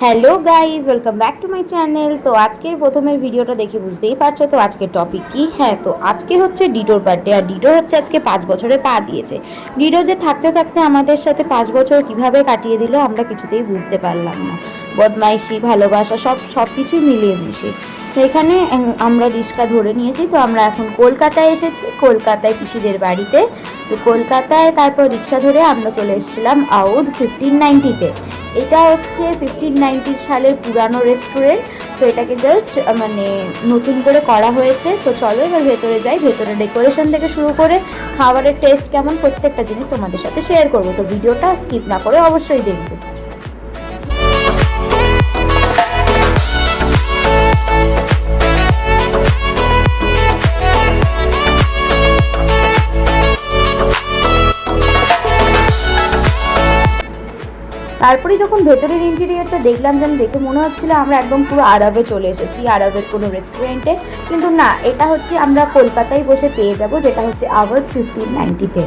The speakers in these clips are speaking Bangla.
Hello guys welcome back to my channel তো আজকের প্রথমের ভিডিওটা দেখে বুঝতেই পারছ তো আজকের টপিক কি? হ্যাঁ তো আজকে হচ্ছে ডিটোর বার্থডে আর ডিটো হচ্ছে আজকে পাঁচ বছরে পা দিয়েছে। ডিটো যে থাকতে থাকতে আমাদের সাথে পাঁচ বছর কীভাবে কাটিয়ে দিল আমরা কিছুতেই বুঝতে পারলাম না। বদমাইশি ভালোবাসা সব সব কিছুই মিলিয়ে মিশে। তো এখানে আমরা রিক্সা ধরে নিয়েছি, তো আমরা এখন কলকাতায় এসেছি। কলকাতায় পিসিদের বাড়িতে। তো কলকাতায় তারপর রিক্সা ধরে আমরা চলে এসেছিলাম আউদ ফিফটিন নাইনটিতে এটা হচ্ছে ফিফটিন নাইনটি সালের পুরানো রেস্টুরেন্ট তো এটাকে জাস্ট মানে নতুন করে করা হয়েছে। তো চলো এবার ভেতরে যাই, ভেতরে ডেকোরেশন থেকে শুরু করে খাবারের টেস্ট কেমন, প্রত্যেকটা জিনিস তোমাদের সাথে শেয়ার করব। তো ভিডিওটা স্কিপ না করে অবশ্যই দেখবে। তারপরে যখন ভেতরের ইন্টেরিয়ারটা দেখলাম যেন দেখে মনে হচ্ছিল আমরা একদম পুরো আরবে চলে এসেছি, আরবের কোনো রেস্টুরেন্টে কিন্তু না, এটা হচ্ছে আমরা কলকাতায় বসে পেয়ে যাব, যেটা হচ্ছে আওয়ার ফিফটিন নাইনটিতে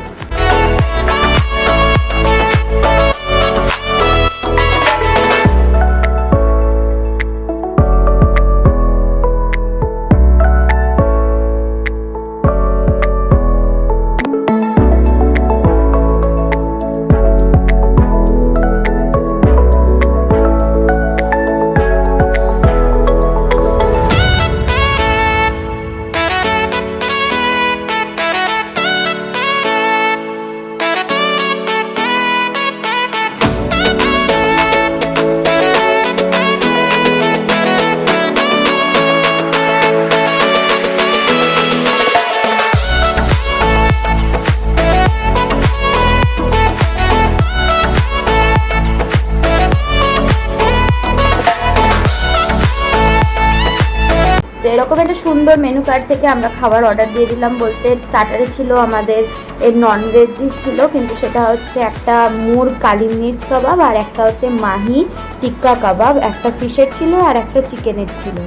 তো এরকম একটা সুন্দর মেনু কার্ড থেকে আমরা খাবার অর্ডার দিয়ে দিলাম বলতে স্টার্টারে ছিল আমাদের এর ননভেজই ছিল, কিন্তু সেটা হচ্ছে একটা মুর কালি মির্চ কাবাব আর একটা হচ্ছে মাহি টিক্কা কাবাব। একটা ফিশের ছিল আর একটা চিকেনের ছিল।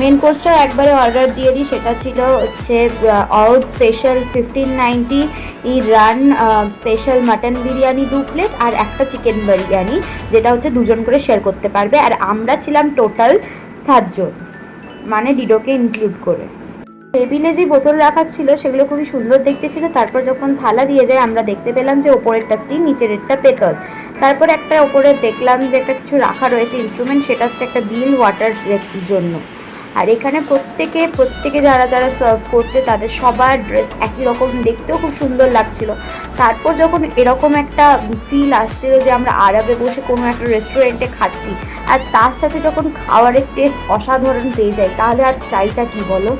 মেন কোর্সটা একবারে অর্ডার দিয়ে দিই, সেটা ছিল হচ্ছে অল স্পেশাল ফিফটিন নাইনটি ই রান স্পেশাল মাটন বিরিয়ানি দু প্লেট আর একটা চিকেন বিরিয়ানি, যেটা হচ্ছে দুজন করে শেয়ার করতে পারবে। আর আমরা ছিলাম টোটাল সাতজন। মানে ডিডোকে ইনক্লুড করে। টেবিলে যে বোতল রাখা ছিল, সেগুলো খুবই সুন্দর দেখতে ছিল। তারপর যখন থালা দিয়ে যায়, আমরা দেখতে পেলাম যে ওপরের ওপরেরটা স্টিল একটা পেতল। তারপর একটা ওপরে দেখলাম যে একটা কিছু রাখা রয়েছে ইনস্ট্রুমেন্ট সেটা হচ্ছে একটা বিল ওয়াটার জন্য। আর এখানে প্রত্যেকে প্রত্যেকে যারা যারা সার্ভ করছে, তাদের সবার ড্রেস একই রকম দেখতেও খুব সুন্দর লাগছিল। তারপর যখন এরকম একটা ফিল আসছিল যে আমরা আরবে বসে কোনো একটা রেস্টুরেন্টে খাচ্ছি, আর তার সাথে যখন খাবারের টেস্ট অসাধারণ পেয়ে যায়, তাহলে আর চাইটা কি বলো?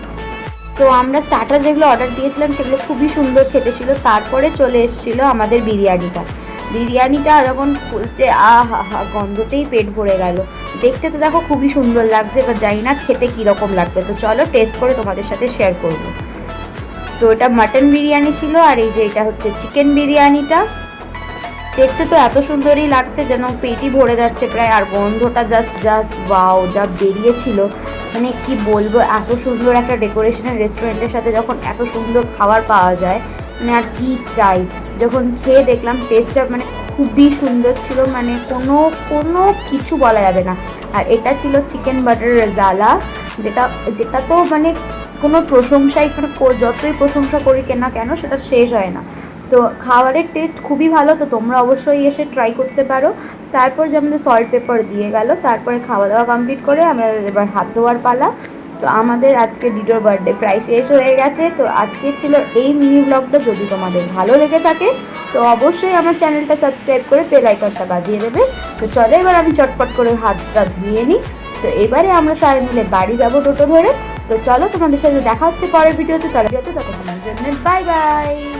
তো আমরা স্টার্টার যেগুলো অর্ডার দিয়েছিলাম, সেগুলো খুবই সুন্দর খেতে ছিল। তারপরে চলে এসেছিল আমাদের বিরিয়ানিটা। বিরিয়ানিটা যখন খুলছে আ হা হা গন্ধতেই পেট ভরে গেল। দেখতে তো দেখো খুবই সুন্দর লাগছে, এবার জানি না খেতে কীরকম লাগবে। তো চলো টেস্ট করে তোমাদের সাথে শেয়ার করব। তো এটা মাটন বিরিয়ানি ছিল, আর এই যে এটা হচ্ছে চিকেন বিরিয়ানিটা। দেখতে তো এত সুন্দরই লাগছে, যেন পেটই ভরে যাচ্ছে প্রায়, আর গন্ধটা জাস্ট জাস্ট বাও যা বেরিয়েছিল। মানে কি বলব, এত সুন্দর একটা ডেকোরেশনের রেস্টুরেন্টের সাথে যখন এত সুন্দর খাবার পাওয়া যায় মানে আর কি চাই? যখন খেয়ে দেখলাম টেস্টটা মানে খুবই সুন্দর ছিল মানে কোনো কোনো কিছু বলা যাবে না। আর এটা ছিল চিকেন বাটার রেজালা যেটা যেটা তো মানে কোনো প্রশংসাই মানে যতই প্রশংসা করি কেনা কেন, সেটা শেষ হয় না। তো খাবারের টেস্ট খুবই ভালো, তো তোমরা অবশ্যই এসে ট্রাই করতে পারো। তারপর যে আমাদের সল্ট পেপার দিয়ে গেল, তারপরে খাওয়া দাওয়া কমপ্লিট করে আমাদের এবার হাত ধোয়ার পালা। তো আমাদের আজকে ডিডোর বার্থডে প্রায় শেষ হয়ে গেছে, তো আজকে ছিল এই মিনি ব্লগটা। যদি তোমাদের ভালো লেগে থাকে, তো অবশ্যই আমার চ্যানেলটা সাবস্ক্রাইব করে বেল আইকনটা বাজিয়ে দেবে। তো চলো এবার আমি চটপট করে হাতটা ধুয়ে নিই। তো এবারে আমরা সবাই মিলে বাড়ি যাব টোটো ধরে। তো চলো তোমাদের সাথে দেখা হচ্ছে পরের ভিডিওতে। তাহলে যত তখন বাই বাই